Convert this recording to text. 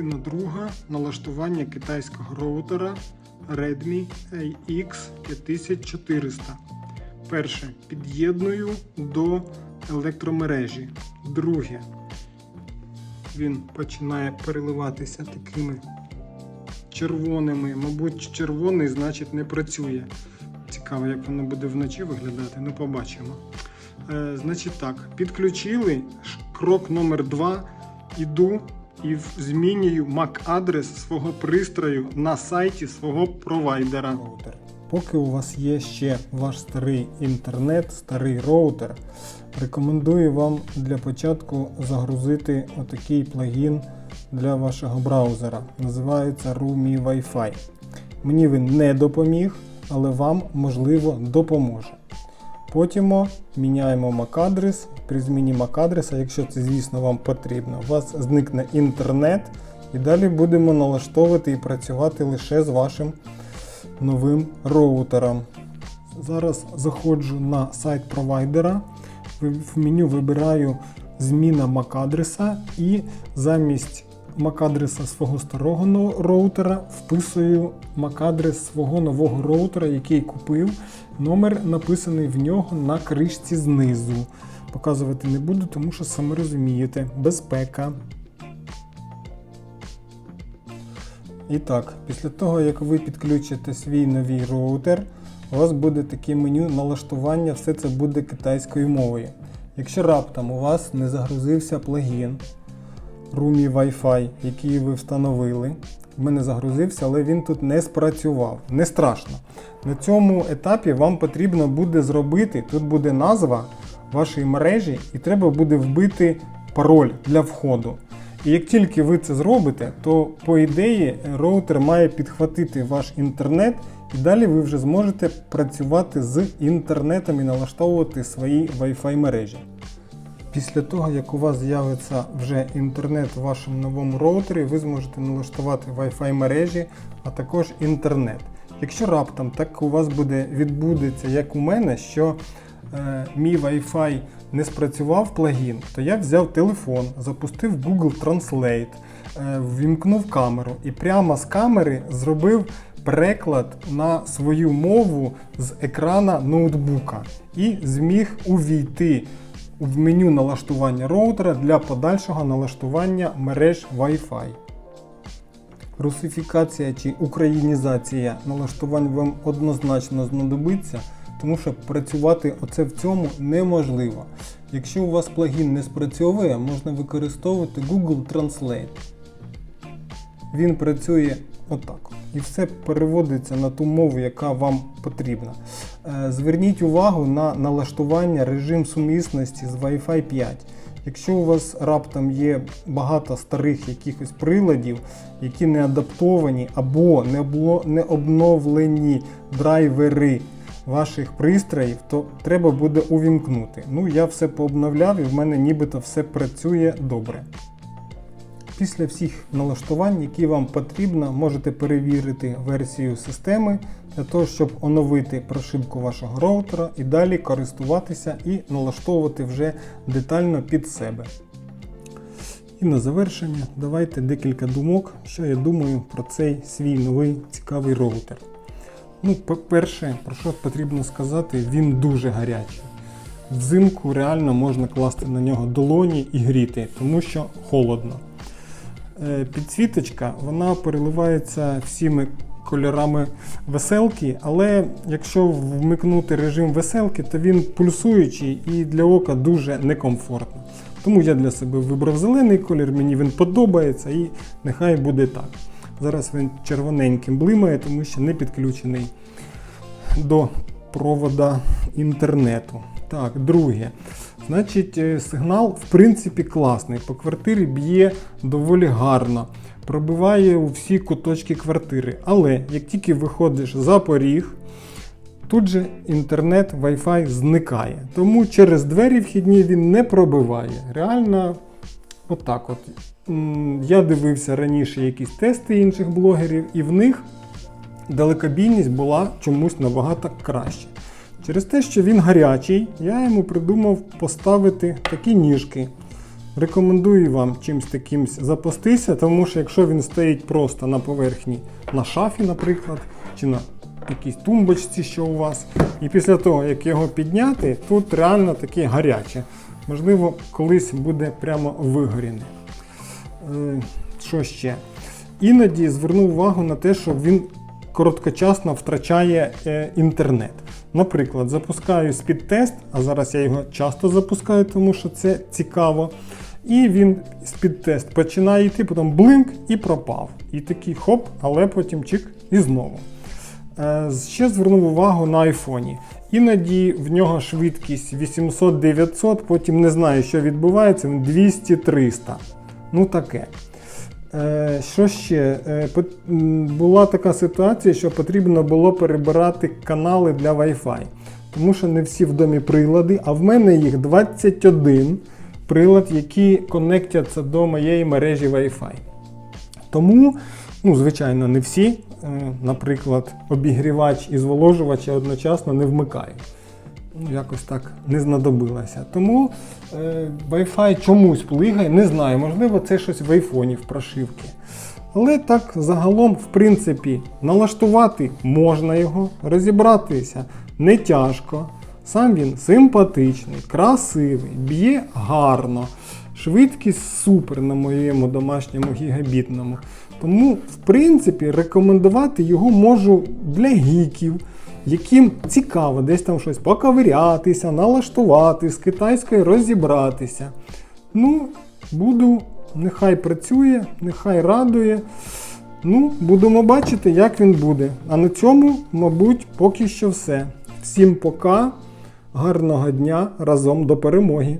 Частина друга налаштування китайського роутера Redmi AX 5400. Перше. Під'єдную до електромережі. Друге. Він починає переливатися такими червоними. Мабуть, червоний, значить, не працює. Цікаво, як воно буде вночі виглядати. Ну, побачимо. Е, значить так, підключили. Крок номер 2 Іду і змінюю MAC-адрес свого пристрою на сайті свого провайдера. Поки у вас є ще ваш старий інтернет, старий роутер, рекомендую вам для початку загрузити отакий плагін для вашого браузера. Називається Rumi Wi-Fi. Мені він не допоміг, але вам можливо допоможе. Потім міняємо MAC-адрес. При зміні MAC-адреса, якщо це, звісно, вам потрібно, у вас зникне інтернет, і далі будемо налаштовувати і працювати лише з вашим новим роутером. Зараз заходжу на сайт провайдера, в меню вибираю зміна MAC-адреса і замість MAC-адреса свого старого роутера вписую MAC-адрес свого нового роутера, який купив. Номер написаний в нього на кришці знизу. Показувати не буду, тому що самі розумієте, безпека. І так, після того, як ви підключите свій новий роутер, у вас буде таке меню налаштування, все це буде китайською мовою. Якщо раптом у вас не загрузився плагін Rumi Wi-Fi, який ви встановили, в мене загрузився, але він тут не спрацював. Не страшно. На цьому етапі вам потрібно буде зробити, тут буде назва вашої мережі, і треба буде вбити пароль для входу. І як тільки ви це зробите, то по ідеї роутер має підхватити ваш інтернет, і далі ви вже зможете працювати з інтернетом і налаштовувати свої Wi-Fi мережі. Після того, як у вас з'явиться вже інтернет в вашому новому роутері, ви зможете налаштувати Wi-Fi мережі, а також інтернет. Якщо раптом так у вас буде відбудеться, як у мене, що е, мій Wi-Fi не спрацював плагін, то я взяв телефон, запустив Google Translate, е, ввімкнув камеру і прямо з камери зробив переклад на свою мову з екрана ноутбука і зміг увійти в меню налаштування роутера для подальшого налаштування мереж Wi-Fi. Русифікація чи українізація налаштувань вам однозначно знадобиться, тому що працювати оце в цьому неможливо. Якщо у вас плагін не спрацьовує, можна використовувати Google Translate. Він працює отак. І все переводиться на ту мову, яка вам потрібна. Е, Зверніть увагу на налаштування режим сумісності з Wi-Fi 5. Якщо у вас раптом є багато старих якихось приладів, які не адаптовані або не, обло- не обновлені драйвери ваших пристроїв, то треба буде увімкнути. Ну, я все пообновляв і в мене нібито все працює добре. Після всіх налаштувань, які вам потрібно, можете перевірити версію системи для того, щоб оновити прошивку вашого роутера і далі користуватися і налаштовувати вже детально під себе. І на завершення давайте декілька думок, що я думаю про цей свій новий цікавий роутер. Ну, по-перше, про що потрібно сказати, він дуже гарячий. Взимку реально можна класти на нього долоні і гріти, тому що холодно. Е, Підсвіточка вона переливається всіми кольорами веселки, але якщо вмикнути режим веселки, то він пульсуючий і для ока дуже некомфортно. Тому я для себе вибрав зелений колір, мені він подобається і нехай буде так. Зараз він червоненьким блимає, тому що не підключений до провода інтернету. Так, друге. Значить, е, сигнал в принципі класний. По квартирі б'є доволі гарно, пробиває у всі куточки квартири. Але як тільки виходиш за поріг, тут же інтернет Wi-Fi зникає. Тому через двері вхідні він не пробиває. Реально, отак от. Я дивився раніше якісь тести інших блогерів, і в них далекобійність була чомусь набагато краще. Через те, що він гарячий, я йому придумав поставити такі ніжки. Рекомендую вам чимось таким запастися, тому що якщо він стоїть просто на поверхні на шафі, наприклад, чи на якійсь тумбочці, що у вас, і після того, як його підняти, тут реально таке гаряче. Можливо, колись буде прямо вигоріне. Е, Що ще? Іноді звернув увагу на те, що він короткочасно втрачає е, інтернет. Наприклад, запускаю спідтест, а зараз я його часто запускаю, тому що це цікаво. І він спідтест починає йти, потім блинк і пропав. І такий хоп, але потім чик і знову. Е, Ще звернув увагу на айфоні. Іноді в нього швидкість 800-900, потім не знаю, що відбувається, він 200-300. Ну таке. Е, Що ще? Е, Була така ситуація, що потрібно було перебирати канали для Wi-Fi. Тому що не всі в домі прилади, а в мене їх 21 прилад, які конектяться до моєї мережі Wi-Fi. Тому, ну, звичайно, не всі, е, наприклад, обігрівач і зволожувач одночасно не вмикаю. Ну, якось так не знадобилося. Тому е, Wi-Fi чомусь плигає, не знаю, можливо, це щось в айфоні в прошивці. Але так загалом, в принципі, налаштувати можна його, розібратися не тяжко. Сам він симпатичний, красивий, б'є гарно. Швидкість супер на моєму домашньому гігабітному. Тому, в принципі, рекомендувати його можу для гіків, яким цікаво десь там щось поковирятися, налаштувати, з китайською розібратися. Ну, буду, нехай працює, нехай радує. Ну, будемо бачити, як він буде. А на цьому, мабуть, поки що все. Всім пока, гарного дня разом до перемоги!